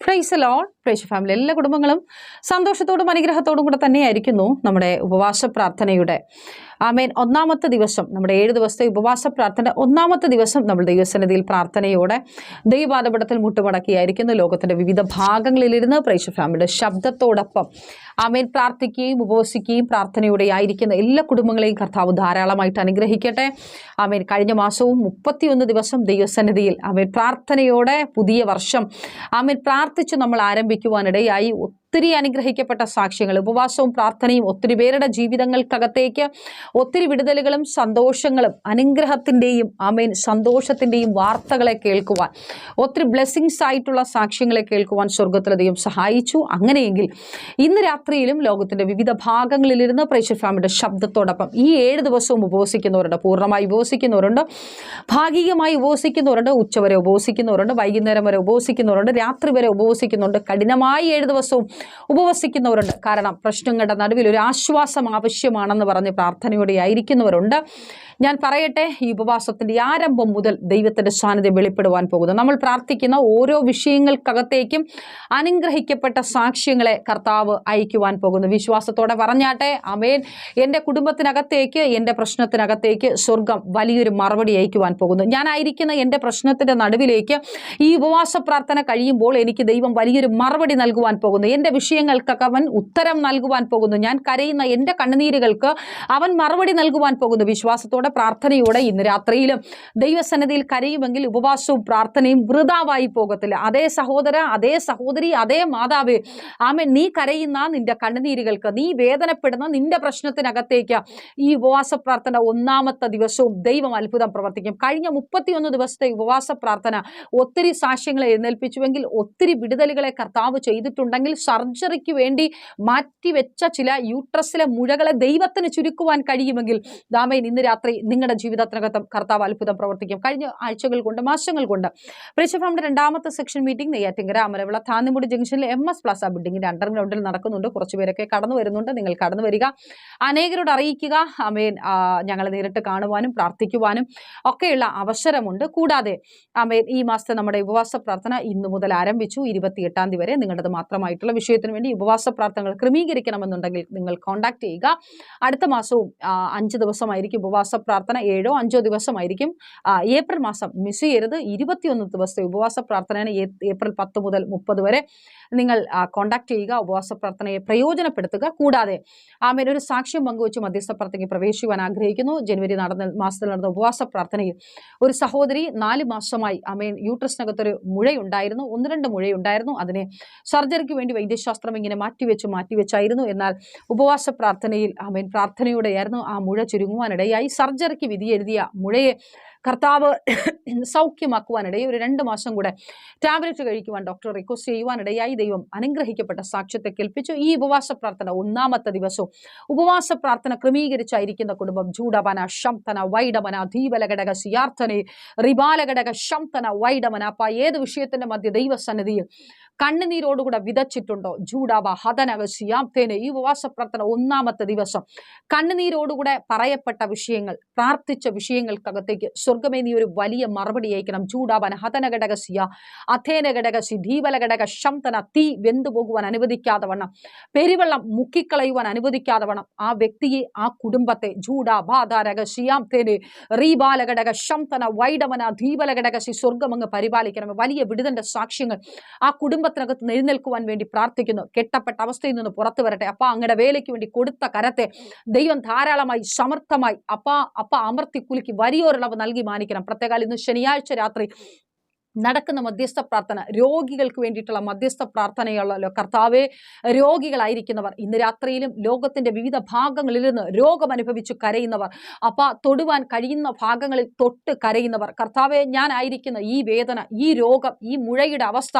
Price loan പ്രേക്ഷ family എല്ലാ കുടുംബങ്ങളും സന്തോഷത്തോടും അനുഗ്രഹത്തോടും കൂടെ തന്നെയായിരിക്കുന്നു നമ്മുടെ ഉപവാസ പ്രാർത്ഥനയുടെ. ആമേൻ. ഒന്നാമത്തെ ദിവസം നമ്മുടെ ഏഴ് ദിവസത്തെ ഉപവാസ പ്രാർത്ഥന ഒന്നാമത്തെ ദിവസം നമ്മൾ ദൈവസന്നിധിയിൽ പ്രാർത്ഥനയോടെ ദൈവാദപടത്തിൽ മുട്ടുമടക്കിയായിരിക്കുന്നു. ലോകത്തിന്റെ വിവിധ ഭാഗങ്ങളിലിരുന്ന് പ്രേക്ഷ ഫാമിലിയുടെ ശബ്ദത്തോടൊപ്പം ആമേൻ പ്രാർത്ഥിക്കുകയും ഉപവസിക്കുകയും പ്രാർത്ഥനയോടെ ആയിരിക്കുന്ന എല്ലാ കുടുംബങ്ങളെയും കർത്താവ് ധാരാളമായിട്ട് അനുഗ്രഹിക്കട്ടെ. ആമേൻ. കഴിഞ്ഞ മാസവും മുപ്പത്തിയൊന്ന് ദിവസം ദൈവസന്നിധിയിൽ ആമേൻ പ്രാർത്ഥനയോടെ പുതിയ വർഷം ആമേൻ പ്രാർത്ഥിച്ച് നമ്മൾ ആരംഭിക്കുവാനിടയായി. ഒത്തിരി അനുഗ്രഹിക്കപ്പെട്ട സാക്ഷ്യങ്ങൾ ഉപവാസവും പ്രാർത്ഥനയും ഒത്തിരി പേരുടെ ജീവിതങ്ങൾക്കകത്തേക്ക് ഒത്തിരി വിടുതലുകളും സന്തോഷങ്ങളും അനുഗ്രഹത്തിന്റെയും ആമേൻ സന്തോഷത്തിന്റെയും വാർത്തകളെ കേൾക്കുവാൻ ഒത്തിരി ബ്ലെസ്സിങ്സ് ആയിട്ടുള്ള സാക്ഷ്യങ്ങളെ കേൾക്കുവാൻ സ്വർഗത്തിലെ ദൈവം സഹായിച്ചു. അങ്ങനെയെങ്കിൽ ഇന്ന് രാത്രിയിലും ലോകത്തിന്റെ വിവിധ ഭാഗങ്ങളിലിരുന്ന് പ്രേക്ഷർ ഫാമിയുടെ ശബ്ദത്തോടൊപ്പം ഈ ഏഴ് ദിവസവും ഉപവസിക്കുന്നവരുണ്ട് പൂർണമായി ഉപവസിക്കുന്നവരുണ്ട് ഭാഗികമായി ഉപവസിക്കുന്നവരുണ്ട് ഉച്ചവരെ ഉപവസിക്കുന്നവരുണ്ട് വൈകുന്നേരം വരെ ഉപവസിക്കുന്നവരുണ്ട് രാത്രി വരെ ഉപവസിക്കുന്നുണ്ട് കഠിനമായി ഏഴ് ദിവസവും ഉപവസിക്കുന്നവരുണ്ട്. കാരണം പ്രശ്നങ്ങളുടെ നടുവിൽ ഒരു ആശ്വാസം ആവശ്യമാണെന്ന് പറഞ്ഞ് പ്രാർത്ഥനയോടെ ആയിരിക്കുന്നവരുണ്ട് ഞാൻ പറയട്ടെ ഈ ഉപവാസത്തിന്റെ ആരംഭം മുതൽ ദൈവത്തിന്റെ സാന്നിധ്യം വെളിപ്പെടുവാൻ പോകുന്നു. നമ്മൾ പ്രാർത്ഥിക്കുന്ന ഓരോ വിഷയങ്ങൾക്കകത്തേക്കും അനുഗ്രഹിക്കപ്പെട്ട സാക്ഷ്യങ്ങളെ കർത്താവ് അയക്കുവാൻ പോകുന്നു. വിശ്വാസത്തോടെ പറഞ്ഞാട്ടെ അമേൻ എന്റെ കുടുംബത്തിനകത്തേക്ക് എന്റെ പ്രശ്നത്തിനകത്തേക്ക് സ്വർഗം വലിയൊരു മറുപടി അയക്കുവാൻ പോകുന്നു. ഞാനായിരിക്കുന്ന എന്റെ പ്രശ്നത്തിന്റെ നടുവിലേക്ക് ഈ ഉപവാസ പ്രാർത്ഥന കഴിയുമ്പോൾ എനിക്ക് ദൈവം വലിയൊരു മറുപടി നൽകുവാൻ പോകുന്നു. എന്റെ വിഷയങ്ങൾക്കൊക്കെ അവൻ ഉത്തരം നൽകുവാൻ പോകുന്നു. ഞാൻ കരയുന്ന എന്റെ കണ്ണുനീരുകൾക്ക് അവൻ മറുപടി നൽകുവാൻ പോകുന്നു. വിശ്വാസത്തോടെ പ്രാർത്ഥനയോടെ ഇന്ന് രാത്രിയിലും ദൈവസന്നിധിയിൽ കരയുമെങ്കിൽ ഉപവാസവും പ്രാർത്ഥനയും വൃതാവായി പോകത്തില്ല. അതേ സഹോദര അതേ സഹോദരി അതേ മാതാവ് ആമേ നീ കരയുന്ന നിന്റെ കണ്ണുനീരുകൾക്ക് നീ വേദനപ്പെടുന്ന നിന്റെ പ്രശ്നത്തിനകത്തേക്ക് ഈ ഉപവാസ പ്രാർത്ഥന ഒന്നാമത്തെ ദിവസവും ദൈവം അത്ഭുതം പ്രവർത്തിക്കും. കഴിഞ്ഞ മുപ്പത്തിയൊന്ന് ദിവസത്തെ ഉപവാസ പ്രാർത്ഥന ഒത്തിരി സാക്ഷ്യങ്ങളെ എഴുന്നേൽപ്പിച്ചുവെങ്കിൽ ഒത്തിരി വിടുതലുകളെ കർത്താവ് ചെയ്തിട്ടുണ്ടെങ്കിൽ സർജറിക്ക് വേണ്ടി മാറ്റിവെച്ച ചില യൂട്രസിലെ മുഴകളെ ദൈവത്തിന് ചുരുക്കുവാൻ കഴിയുമെങ്കിൽ ദാമേൻ ഇന്ന് രാത്രി നിങ്ങളുടെ ജീവിതത്തിനകത്തും കർത്താവ് അത്ഭുതം പ്രവർത്തിക്കും. കഴിഞ്ഞ ആഴ്ചകൾ കൊണ്ട് മാസങ്ങൾ കൊണ്ട്. പ്രിഷഫാമിന്റെ രണ്ടാമത്തെ സെക്ഷൻ മീറ്റിംഗ് നെയ്യാറ്റിങ്കര അമരവിള താന്നിമുടി ജംഗ്ഷനിൽ എം എസ് പ്ലാസ ബിൽഡിംഗിന്റെ അണ്ടർഗ്രൗണ്ടിൽ നടക്കുന്നുണ്ട്. കുറച്ചുപേരൊക്കെ കടന്നു വരുന്നുണ്ട്. നിങ്ങൾ കടന്നു വരിക. അനേകരോട് അറിയിക്കുക. അമേൻ ഞങ്ങളെ നേരിട്ട് കാണുവാനും പ്രാർത്ഥിക്കുവാനും ഒക്കെയുള്ള അവസരമുണ്ട്. കൂടാതെ അമേൻ ഈ മാസത്തെ നമ്മുടെ ഉപവാസ പ്രാർത്ഥന ഇന്നു മുതൽ ആരംഭിച്ചു. ഇരുപത്തിയെട്ടാം തീയതി വരെ നിങ്ങളത് മാത്രമായിട്ടുള്ള വിഷയത്തിന് വേണ്ടി ഉപവാസ പ്രാർത്ഥനകൾ ക്രമീകരിക്കണമെന്നുണ്ടെങ്കിൽ നിങ്ങൾ കോൺടാക്ട് ചെയ്യുക. അടുത്ത മാസവും അഞ്ച് ദിവസമായിരിക്കും ഉപവാസ പ്രാർത്ഥന ഏഴോ അഞ്ചോ ദിവസമായിരിക്കും. ഏപ്രിൽ മാസം മിസ് ചെയ്യരുത്. ഇരുപത്തിയൊന്ന് ദിവസത്തെ ഉപവാസ പ്രാർത്ഥനയാണ് ഏപ്രിൽ പത്ത് മുതൽ മുപ്പത് വരെ നിങ്ങൾ കോൺടാക്ട് ചെയ്യുക. ഉപവാസ പ്രാർത്ഥനയെ പ്രയോജനപ്പെടുത്തുക. കൂടാതെ ആമേൽ ഒരു സാക്ഷ്യം പങ്കുവച്ച് മധ്യസ്ഥ പ്രാർത്ഥനയ്ക്ക് പ്രവേശിക്കുവാൻ ആഗ്രഹിക്കുന്നു. ജനുവരി നടന്ന മാസത്തിൽ നടന്ന ഉപവാസ പ്രാർത്ഥനയിൽ ഒരു സഹോദരി നാല് മാസമായി അമേൻ യൂട്രസിനകത്തൊരു മുഴയുണ്ടായിരുന്നു. ഒന്ന് രണ്ട് മുഴയുണ്ടായിരുന്നു. അതിനെ സർജറിക്ക് വേണ്ടി വൈദ്യശാസ്ത്രം ഇങ്ങനെ മാറ്റിവെച്ച് മാറ്റിവെച്ചായിരുന്നു. എന്നാൽ ഉപവാസ പ്രാർത്ഥനയിൽ അമേൻ പ്രാർത്ഥനയോടെയായിരുന്നു ആ മുഴ ചുരുങ്ങുവാനിടയായി. സർജറിക്ക് വിധി എഴുതിയ മുഴയെ കർത്താവ് സൗഖ്യമാക്കുവാനിടയിൽ ഒരു രണ്ട് മാസം കൂടെ ടാബ്ലറ്റ് കഴിക്കുവാൻ ഡോക്ടർ റിക്വസ്റ്റ് ചെയ്യുവാനിടയായി ദൈവം അനുഗ്രഹിക്കപ്പെട്ട സാക്ഷ്യത്തെ കേൾപ്പിച്ചു. ഈ ഉപവാസ പ്രാർത്ഥന ഒന്നാമത്തെ ദിവസവും. ഉപവാസ പ്രാർത്ഥന ക്രമീകരിച്ചായിരിക്കുന്ന കുടുംബം ജൂഡവന ശംതന വൈഡമന ധീപലഘടക സിയാർത്ഥനെ റിബാലഘടക ശംതന വൈഡമന അപ്പ ഏത് വിഷയത്തിന്റെ മധ്യ ദൈവസന്നിധിയിൽ കണ്ണുനീരോടുകൂടെ വിതച്ചിട്ടുണ്ടോ? ജൂഡാബ ഹതനക സിയാംതേനെ. ഈ ഉപവാസ പ്രാർത്ഥന ഒന്നാമത്തെ ദിവസം. കണ്ണുനീരോടുകൂടെ പറയപ്പെട്ട വിഷയങ്ങൾ പ്രാർത്ഥിച്ച വിഷയങ്ങൾക്കകത്തേക്ക് സ്വർഗമേ നീ ഒരു വലിയ മറുപടി അയക്കണം. ചൂടാവൻ ഘടകശി ധീവല ഘടക ശംതന തീ വെന്തു പോകുവാൻ അനുവദിക്കാതെ വണ്ണം. പെരുവെള്ളം മുക്കിക്കളയുവാൻ അനുവദിക്കാതെ വണ്ണം. ആ വ്യക്തിയെ ആ കുടുംബത്തെ ജൂഡാ ബാധാരകസിയാം റീബാല ഘടക ശംതന വൈഡമന ധീവല ഘടകശി സ്വർഗമങ്ങ് പരിപാലിക്കണം വലിയ വിടുതന്റെ സാക്ഷ്യങ്ങൾ ആ കുടുംബത്തിനകത്ത് എഴുന്നേൽക്കുവാൻ വേണ്ടി പ്രാർത്ഥിക്കുന്നു. കെട്ടപ്പെട്ട അവസ്ഥയിൽ നിന്ന് പുറത്തു വരട്ടെ. അപ്പ അങ്ങയുടെ വേലയ്ക്ക് വേണ്ടി കൊടുത്ത കരത്തെ ദൈവം ധാരാളമായി സമർത്ഥമായി അപ്പ അപ്പ അമർത്തി കുലുക്കി വലിയൊരളവ് നൽകി മാനിക്കണം പ്രത്യേകാൽ ഇന്ന് ശനിയാഴ്ച രാത്രി നടക്കുന്ന മധ്യസ്ഥ പ്രാർത്ഥന രോഗികൾക്ക് വേണ്ടിയിട്ടുള്ള മധ്യസ്ഥ പ്രാർത്ഥനയുള്ളല്ലോ കർത്താവെ രോഗികളായിരിക്കുന്നവർ ഇന്ന് രാത്രിയിലും ലോകത്തിന്റെ വിവിധ ഭാഗങ്ങളിൽ നിന്ന് രോഗം അനുഭവിച്ചു കരയുന്നവർ അപ്പം തൊടുവാൻ കഴിയുന്ന ഭാഗങ്ങളിൽ തൊട്ട് കരയുന്നവർ. കർത്താവെ ഞാനായിരിക്കുന്ന ഈ വേദന ഈ രോഗം ഈ മുഴയുടെ അവസ്ഥ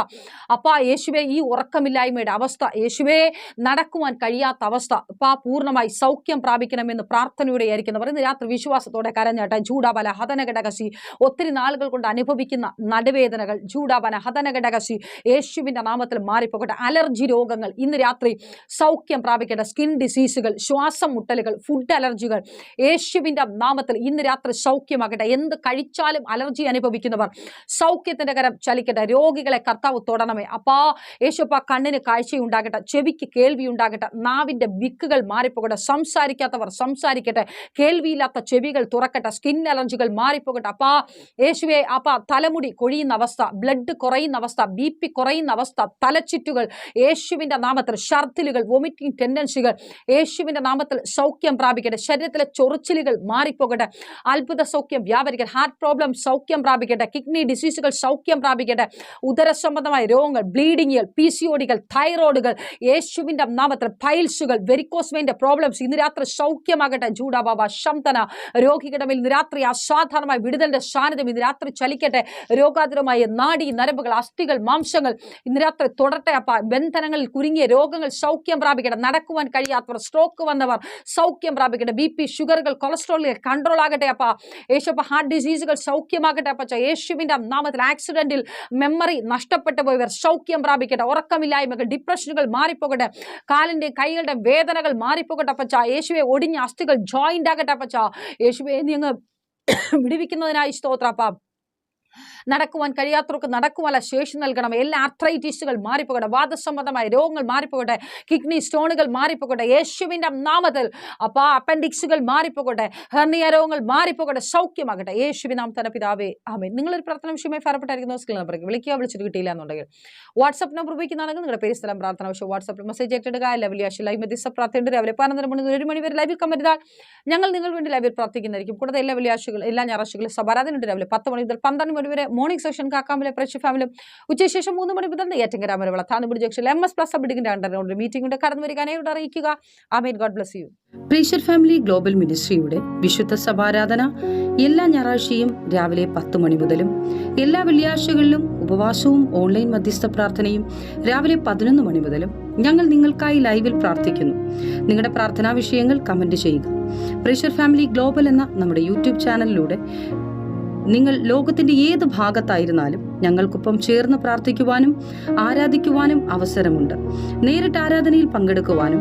അപ്പ യേശുവെ ഈ ഉറക്കമില്ലായ്മയുടെ അവസ്ഥ യേശുവെ നടക്കുവാൻ കഴിയാത്ത അവസ്ഥ അപ്പ പൂർണമായി സൗഖ്യം പ്രാപിക്കണമെന്ന് പ്രാർത്ഥനയോടെ ആയിരിക്കുന്നവർ ഇന്ന് രാത്രി വിശ്വാസത്തോടെ കരഞ്ഞാട്ടെ ചൂടാപല ഹതനഘടകശി ഒത്തിരി നാളുകൾ കൊണ്ട് അനുഭവിക്കുന്ന നടുവേദന നടുവേദനകൾ ചൂടാവന ഹതനഘടകശി യേശുവിന്റെ നാമത്തിൽ മാറിപ്പോകട്ടെ. അലർജി രോഗങ്ങൾ ഇന്ന് രാത്രി സൗഖ്യം പ്രാപിക്കട്ടെ സ്കിൻ ഡിസീസുകൾ ശ്വാസം മുട്ടലുകൾ ഫുഡ് അലർജികൾ യേശുവിന്റെ നാമത്തിൽ ഇന്ന് രാത്രി സൗഖ്യമാകട്ടെ. എന്ത് കഴിച്ചാലും അലർജി അനുഭവിക്കുന്നവർ സൗഖ്യത്തിന്റെ കരം ചലിക്കട്ടെ. രോഗികളെ കർത്താവ് തൊടണമേ. അപ്പാ യേശുപ്പ കണ്ണിന് കാഴ്ചയുണ്ടാകട്ടെ ചെവിക്ക് കേൾവി ഉണ്ടാകട്ടെ നാവിന്റെ വിക്കുകൾ മാറിപ്പോകട്ടെ സംസാരിക്കാത്തവർ സംസാരിക്കട്ടെ കേൾവിയില്ലാത്ത ചെവികൾ തുറക്കട്ടെ സ്കിൻ അലർജികൾ മാറിപ്പോകട്ടെ. അപ്പാ യേശുവെ അപ്പാ തലമുടി കൊഴിയുന്ന അവസ്ഥ ബ്ലഡ് കുറയുന്ന അവസ്ഥ ബി പി കുറയുന്ന അവസ്ഥ തലച്ചുറ്റുകൾ യേശുവിന്റെ നാമത്തിൽ ഷർത്തിലുകൾ വൊമിറ്റിംഗ് ടെൻഡൻസികൾ യേശുവിന്റെ നാമത്തിൽ സൗഖ്യം പ്രാപിക്കട്ടെ ശരീരത്തിലെ ചൊറിച്ചിലുകൾ മാറിപ്പോകട്ടെ അത്ഭുത സൗഖ്യം വ്യാപരിക്കട്ടെ ഹാർട്ട് പ്രോബ്ലം സൗഖ്യം പ്രാപിക്കട്ടെ കിഡ്നി ഡിസീസുകൾ സൗഖ്യം പ്രാപിക്കട്ടെ ഉദര സംബന്ധമായ രോഗങ്ങൾ ബ്ലീഡിങ്ങുകൾ പി സി ഒടികൾ തൈറോയിഡുകൾ യേശുവിന്റെ നാമത്തിൽ ഫൈൽസുകൾ വെരിക്കോസ്മേന്റെ പ്രോബ്ലംസ് ഇന്ന് രാത്രി സൗഖ്യമാകട്ടെ ജൂഡാബാബ ശംതന രോഗികളുടെ മേൽ ഇന്ന് രാത്രി അസാധാരണമായ വിടുതലിന്റെ സാന്നിധ്യം ഇന്ന് രാത്രി ചലിക്കട്ടെ രോഗാതുരമായ നാടി നരമ്പുകൾ അസ്ഥികൾ മാംസങ്ങൾ ഇന്ന് രാത്രി തുടരട്ടെ അപ്പ ബന്ധനങ്ങളിൽ കുരുങ്ങിയ രോഗങ്ങൾ സൗഖ്യം പ്രാപിക്കട്ടെ നടക്കുവാൻ കഴിയാത്തവർ സ്ട്രോക്ക് വന്നവർ സൗഖ്യം പ്രാപിക്കട്ടെ ബി പി ഷുഗറുകൾ കൊളസ്ട്രോളുകൾ കൺട്രോൾ ആകട്ടെ അപ്പ. യേശുപ്പ ഹാർട്ട് ഡിസീസുകൾ സൗഖ്യമാകട്ടെ അപ്പച്ച യേശുവിന്റെ നാമത്തിൽ ആക്സിഡന്റിൽ മെമ്മറി നഷ്ടപ്പെട്ടു പോയവർ സൗഖ്യം പ്രാപിക്കട്ടെ ഉറക്കമില്ലായ്മകൾ ഡിപ്രഷനുകൾ മാറിപ്പോകട്ടെ കാലിന്റെ കൈകളുടെ വേദനകൾ മാറിപ്പോകട്ടെ അപ്പച്ച യേശുവെ ഒടിഞ്ഞ അസ്ഥികൾ ജോയിന്റ് ആകട്ടെ അപ്പച്ച യേശുവെ നീ അങ്ങ് വിടുവിക്കുന്നതിനായി സ്തോത്രപ്പ നടക്കുവാൻ കഴിയാത്തവർക്ക് നടക്കുവാനുള്ള ശേഷി നൽകണം. എല്ലാ ആർത്രൈറ്റിസുകൾ മാറിപ്പോകട്ടെ വാദസംബന്ധമായ രോഗങ്ങൾ മാറിപ്പോകട്ടെ കിഡ്നി സ്റ്റോണുകൾ മാറിപ്പോകട്ടെ യേശുവിന്റെ നാമത്തിൽ അപ്പോൾ അപ്പൻഡിക്സുകൾ മാറിപ്പോകട്ടെ ഹെർണിയ രോഗങ്ങൾ മാറിപ്പോകട്ടെ സൗഖ്യമാകട്ടെ. യേശുവിൻ നാം തന്നെ പിതാവേ ആമേ നിങ്ങളൊരു പ്രാർത്ഥന വിഷയമായി ഫലപ്പെട്ടായിരിക്കുന്ന സ്കിൽ നമ്പറേക്ക് വിളിക്കുക. വിളിച്ചിട്ട് കിട്ടിയില്ല എന്നുണ്ടെങ്കിൽ വാട്സപ്പ് നമ്പർ ഉപയോഗിക്കുന്നതാണെങ്കിൽ നിങ്ങളുടെ പേര് സ്ഥലം പ്രാർത്ഥന വിഷയം വാട്സപ്പിൽ മെസ്സേജ് ഏറ്റെടുക്കുക ലവലി ആശു ലൈവ് മധ്യസ്ഥ പ്രാർത്ഥനയുണ്ട്. രാവിലെ പതിനൊന്നര മണി ഒരു മണി വരെ ലൈവിൽ കമന്റ് ചെയ്താൽ ഞങ്ങൾ നിങ്ങൾ വേണ്ടി ലൈവിൽ പ്രാർത്ഥിക്കുന്നതായിരിക്കും. കൂടാതെ എല്ലാ വലിയ വെള്ളിയാഴ്ചകൾ എല്ലാ ഞായറാഴ്ചകളും സഭാരാധനയുണ്ട്. രാവിലെ പത്ത് മണി മുതൽ പന്ത്രണ്ട് മണി വരെ മോർണിംഗ് സെഷൻ കാക്കാമലെ പ്രേക്ഷ ഫാമിലും ഉച്ചശേഷം മൂന്ന് മണി മുതൽ നെയ്യാറ്റിങ്കര മലവള വളർത്താനുപടി ജംഗ്ഷനിൽ എം എസ് പ്ലസ് ബിഡിങ്ങിന്റെ അണ്ടറിനോട് മീറ്റിംഗ് ഉണ്ട്. കടന്നു വരിക അനേരോട് അറിയിക്കുക. ആമേൻ. God bless you pressure family global മിനിസ്ട്രിയുടെ വിശുദ്ധ സഭാരാധന എല്ലാ ഞായറാഴ്ചയും രാവിലെ പത്ത് മണി മുതലും എല്ലാ വെള്ളിയാഴ്ചകളിലും ഉപവാസവും ഓൺലൈൻ മധ്യസ്ഥ പ്രാർത്ഥനയും രാവിലെ പതിനൊന്ന് മണി മുതലും ഞങ്ങൾ നിങ്ങൾക്കായി ലൈവിൽ പ്രാർത്ഥിക്കുന്നു. നിങ്ങളുടെ പ്രാർത്ഥനാ വിഷയങ്ങൾ കമന്റ് ചെയ്യുക. പ്രീഷർ ഫാമിലി ഗ്ലോബൽ എന്ന നമ്മുടെ യൂട്യൂബ് ചാനലിലൂടെ നിങ്ങൾ ലോകത്തിന്റെ ഏത് ഭാഗത്തായിരുന്നാലും ഞങ്ങൾക്കൊപ്പം ചേർന്ന് പ്രാർത്ഥിക്കുവാനും ആരാധിക്കുവാനും അവസരമുണ്ട്. നേരിട്ട് ആരാധനയിൽ പങ്കെടുക്കുവാനും